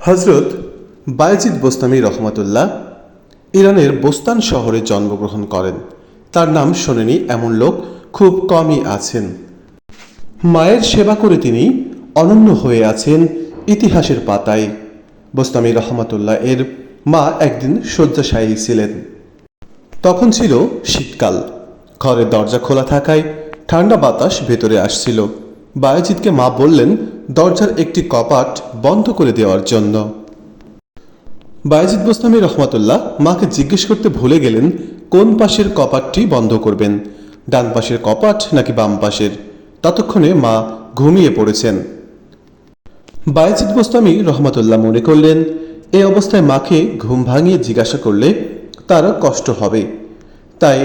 হজরত বায়জিদ বোস্তামি রহমতুল্লাহ ইরানের বোস্তান শহরে জন্মগ্রহণ করেন। তার নাম শোনেনি এমন লোক খুব কমই আছেন। মায়ের সেবা করে তিনি অনন্য হয়ে আছেন ইতিহাসের পাতায়। বোস্তামি রহমতুল্লাহ এর মা একদিন শয্যাশায়ী ছিলেন। তখন ছিল শীতকাল। ঘরের দরজা খোলা থাকায় ঠান্ডা বাতাস ভেতরে আসছিল। বায়োজিৎকে মা বললেন দরজার একটি কপাট বন্ধ করে দেওয়ার জন্য। বায়োজিৎ বোস্তামি রহমতুল্লাহ মাকে জিজ্ঞেস করতে ভুলে গেলেন, কোন পাশের কপাটটি বন্ধ করবেন? ডান পাশের কপাট নাকি বাম পাশের? ততক্ষণে মা ঘুমিয়ে পড়েছেন। বায়জিৎ বোস্তামি রহমতুল্লাহ মনে করলেন, এ অবস্থায় মাকে ঘুম ভাঙিয়ে জিজ্ঞাসা করলে তার কষ্ট হবে। তাই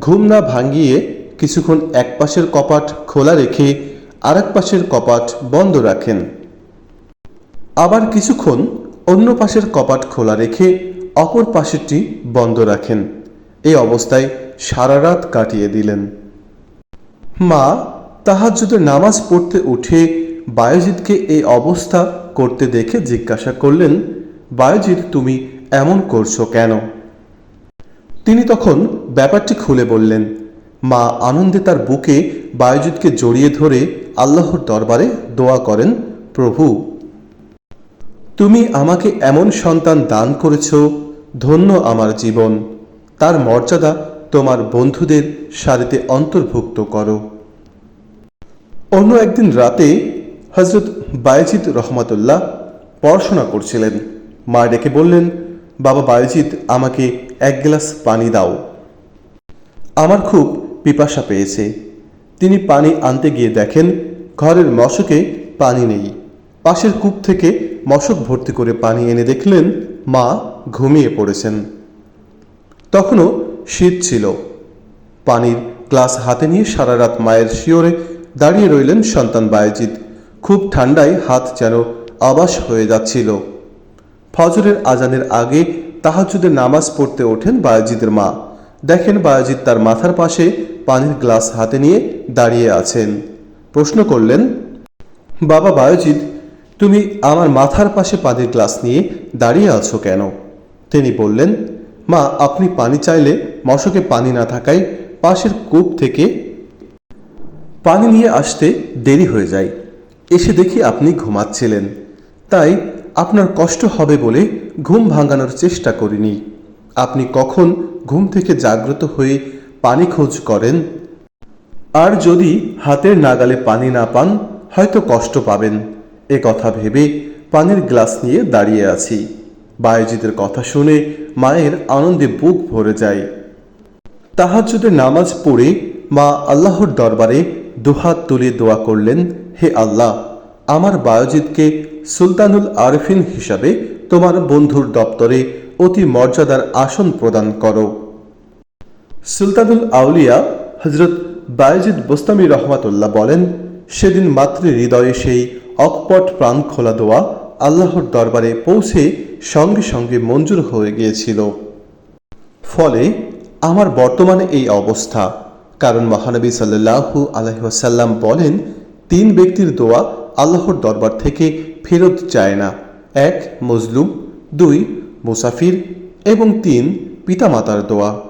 ঘুম না ভাঙিয়ে কিছুক্ষণ এক পাশের কপাট খোলা রেখে আর এক পাশের কপাট বন্ধ রাখেন। আবার কিছুক্ষণ অন্য পাশের কপাট খোলা রেখে অপর পাশেরটি বন্ধ রাখেন। এই অবস্থায় সারা রাত কাটিয়ে দিলেন। মা তাহাজ্জুদের নামাজ পড়তে উঠে বায়োজিৎকে এই অবস্থা করতে দেখে জিজ্ঞাসা করলেন বায়োজিৎ তুমি এমন করছ কেন? তিনি তখন ব্যাপারটি খুলে বললেন, মা আনন্দে তার বুকে বায়োজিৎকে জড়িয়ে ধরে আল্লাহর দরবারে দোয়া করেন, প্রভু। তুমি আমাকে এমন সন্তান দান করেছ, ধন্য আমার জীবন। তার মর্যাদা তোমার বন্ধুদের সারিতে অন্তর্ভুক্ত করো। অন্য একদিন রাতে হজরত বায়জিদ রহমতুল্লাহ পড়াশোনা করছিলেন। মা ডেকে বললেন, বাবা বায়জিদ, আমাকে এক গ্লাস পানি দাও। আমার খুব পিপাসা পেয়েছে। তিনি পানি আনতে গিয়ে দেখেন, ঘরের মশকে পানি নেই। পাশের কূপ থেকে মশক ভর্তি করে পানি এনে দেখলেন, মা ঘুমিয়ে পড়েছেন। তখনও শীত ছিল। পানির গ্লাস হাতে নিয়ে সারা রাত মায়ের শিওরে দাঁড়িয়ে রইলেন সন্তান বায়েজিৎ। খুব ঠান্ডায় হাত যেন আবাস হয়ে যাচ্ছিল। ফজরের আজানের আগে তাহাজুদের নামাজ পড়তে ওঠেন বায়াজিদের মা। দেখেন বায়াজিদ তার মাথার পাশে পানির গ্লাস হাতে নিয়ে দাঁড়িয়ে আছেন। প্রশ্ন করলেন, বাবা বায়োজিৎ, তুমি আমার মাথার পাশে পানির গ্লাস নিয়ে দাঁড়িয়ে আছো কেন? তিনি বললেন, মা, আপনি পানি চাইলে মশকে পানি না থাকায় পাশের কূপ থেকে পানি নিয়ে আসতে দেরি হয়ে যায়। এসে দেখি আপনি ঘুমাচ্ছিলেন। তাই আপনার কষ্ট হবে বলে ঘুম ভাঙানোর চেষ্টা করিনি। আপনি কখন ঘুম থেকে জাগ্রত হয়ে পানি খোঁজ করেন। আর যদি হাতের নাগালে পানি না পান, হয়তো কষ্ট পাবেন। এ কথা ভেবে পানির গ্লাস নিয়ে দাঁড়িয়ে আছি। বায়োজিতের কথা শুনে মায়ের আনন্দে বুক ভরে যায়। তাহাজ্জুদের নামাজ পড়ে মা আল্লাহর দরবারে দুহাত তুলে দোয়া করলেন, হে আল্লাহ, আমার বায়োজিৎকে সুলতানুল আরফিন হিসাবে তোমার বন্ধুর দপ্তরে অতি মর্যাদার আসন প্রদান করো। সুলতানুল আউলিয়া হজরত বায়জিদ বোস্তামি রহমাতুল্লাহ বলেন, সেদিন মাতৃ হৃদয়ে সেই অকপট প্রাণ খোলা দোয়া আল্লাহর দরবারে পৌঁছে সঙ্গে সঙ্গে মঞ্জুর হয়ে গিয়েছিল। ফলে আমার বর্তমানে এই অবস্থা। কারণ মহানবী সাল্লাহু আলহিহাসাল্লাম বলেন, তিন ব্যক্তির দোয়া আল্লাহর দরবার থেকে ফেরত যায় না। এক, মজলুম, দুই, মুসাফির এবং তিন, পিতামাতার দোয়া।